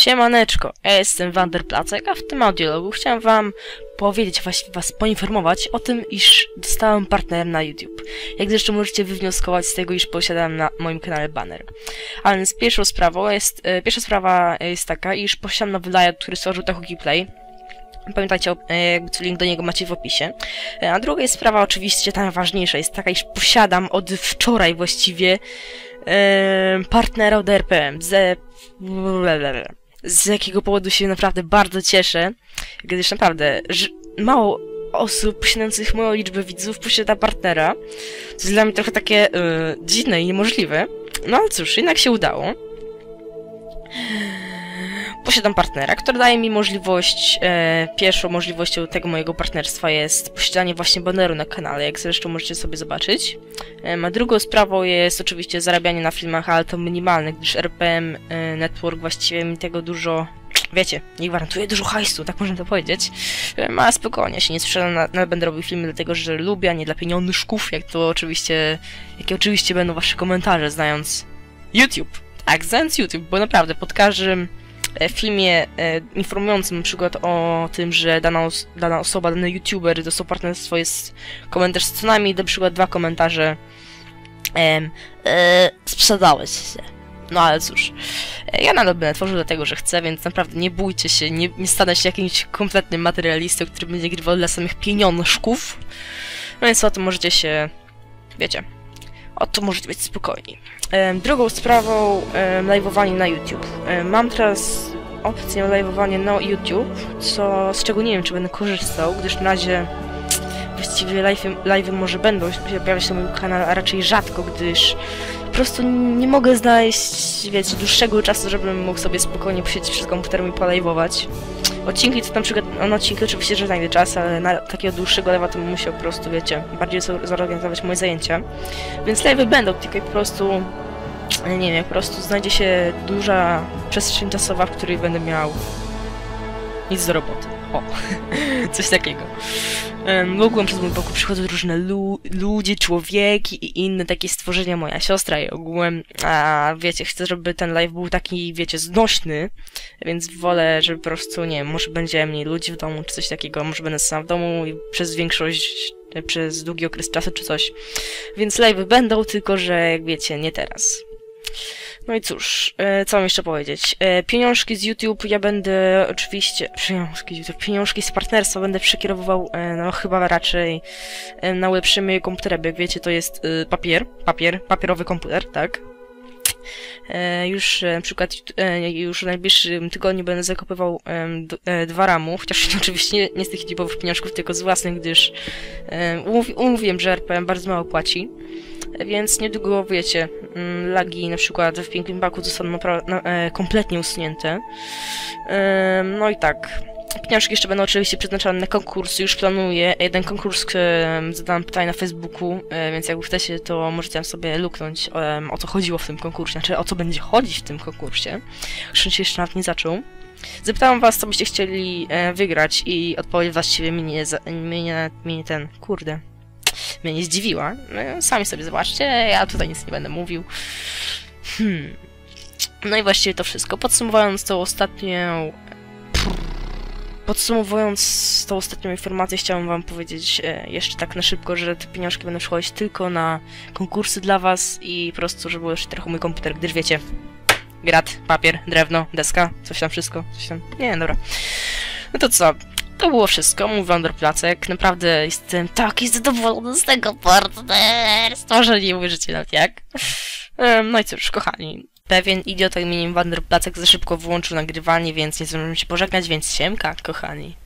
Siemaneczko, ja jestem Wanderplacek, a w tym audiologu chciałem wam powiedzieć, właściwie was poinformować o tym, iż dostałem partner na YouTube. Jak zresztą możecie wywnioskować z tego, iż posiadam na moim kanale banner. A więc pierwszą sprawą jest, e, pierwsza sprawa jest taka, iż posiadam nowy layout, który stworzył Tahuki Play. Pamiętajcie, e, jakby co link do niego macie w opisie. E, A druga jest sprawa oczywiście ta najważniejsza, jest taka, iż posiadam od wczoraj właściwie e, partnera od RPM. Z jakiego powodu się naprawdę bardzo cieszę, gdyż naprawdę mało osób posiadających moją liczbę widzów posiada partnera, co jest dla mnie trochę takie e, dziwne i niemożliwe. No ale cóż, jednak się udało. Posiadam partnera, który daje mi możliwość, e, pierwszą możliwością tego mojego partnerstwa jest posiadanie właśnie baneru na kanale, jak zresztą możecie sobie zobaczyć. E, a drugą sprawą jest oczywiście zarabianie na filmach, ale to minimalne, gdyż RPM e, Network właściwie mi tego dużo, wiecie, nie gwarantuje dużo hajsu, tak można to powiedzieć. E, Ma spokojnie, ja się nie sprzedam, na, na, będę robił filmy dlatego, że lubię, a nie dla pieniążków, jak to oczywiście, jakie oczywiście będą wasze komentarze, znając YouTube. Tak, znając YouTube, bo naprawdę pod każdym e, filmie e, informującym na przykład o tym, że dana, os dana osoba, dany youtuber dostał partnerstwo jest komentarz z co najmniej na przykład dwa komentarze e, sprzedałeś się. No ale cóż, e, ja nadal będę tworzył dlatego, że chcę, więc naprawdę nie bójcie się, nie, nie stanę się jakimś kompletnym materialistą, który będzie grywał dla samych pieniążków. No więc o tym możecie się, wiecie, o to możecie być spokojni. Drugą sprawą, live'owanie na YouTube. Mam teraz opcję live'owanie na YouTube, co, z czego nie wiem, czy będę korzystał, gdyż na razie właściwie live'y, live'y może będą się pojawiać na moim kanale, a raczej rzadko, gdyż po prostu nie mogę znaleźć, wiecie, dłuższego czasu, żebym mógł sobie spokojnie posiedzieć przed komputerem i polajwować. Odcinki to na przykład, no odcinki oczywiście, że znajdę czas, ale na takiego dłuższego lewa to bym musiał po prostu, wiecie, bardziej zo- zorganizować moje zajęcia. Więc live'y będą, tylko po prostu, nie wiem, po prostu znajdzie się duża przestrzeń czasowa, w której będę miał nic do roboty. O, coś takiego. Ogóle przez mój boku przychodzą różne lu ludzie, człowieki i inne takie stworzenia, moja siostra i ogółem, a wiecie, chcę, żeby ten live był taki, wiecie, znośny, więc wolę, żeby po prostu, nie wiem, może będzie mniej ludzi w domu, czy coś takiego, może będę sam w domu i przez większość, przez długi okres czasu, czy coś. Więc live'y będą, tylko że, jak wiecie, nie teraz. No i cóż, e, co mam jeszcze powiedzieć? E, pieniążki z YouTube ja będę oczywiście, pieniążki z YouTube, pieniążki z partnerstwa będę przekierowywał, e, no chyba raczej na ulepszymy komputera, bo jak wiecie to jest papier, papier, papierowy komputer, tak? E, już e, na przykład e, już w najbliższym tygodniu będę e, dwa ramu, chociaż oczywiście nie, z tych typowych pieniążków, tylko z własnych, gdyż umówi, umówiłem, że RPM bardzo mało płaci. Więc niedługo, wiecie, mm, lagi na przykład w Pięknym Baku zostaną kompletnie usunięte. No i tak. Pieniążki jeszcze będą oczywiście przeznaczone na konkursy. Już planuję jeden konkurs, em, zadałam pytanie na Facebooku, e, więc jak chcecie, to możecie tam sobie luknąć o co chodziło w tym konkursie, znaczy o co będzie chodzić w tym konkursie. Się jeszcze nawet nie zaczął. Zapytałam was, co byście chcieli e, wygrać i odpowiedź właściwie mnie, mnie, nie- mnie nie ten, kurde, mnie nie zdziwiła. No, sami sobie zobaczcie, ja tutaj nic nie będę mówił. Hmm. No i właściwie to wszystko. Podsumowując tą ostatnią... Podsumowując tą ostatnią informację, chciałam wam powiedzieć e, jeszcze tak na szybko, że te pieniążki będą przychodzić tylko na konkursy dla was i po prostu, żeby był jeszcze trochę mój komputer, gdyż wiecie, grat, papier, drewno, deska, coś tam wszystko, coś tam... Nie, dobra. No to co? To było wszystko, mój Wander Placek. Naprawdę jestem taki zadowolony z tego partnerstwa, że nie uwierzycie nawet jak. No i cóż, kochani. Pewien idiota imieniem Wander Placek za szybko wyłączył nagrywanie, więc nie zdążyłem się pożegnać, więc siemka, kochani.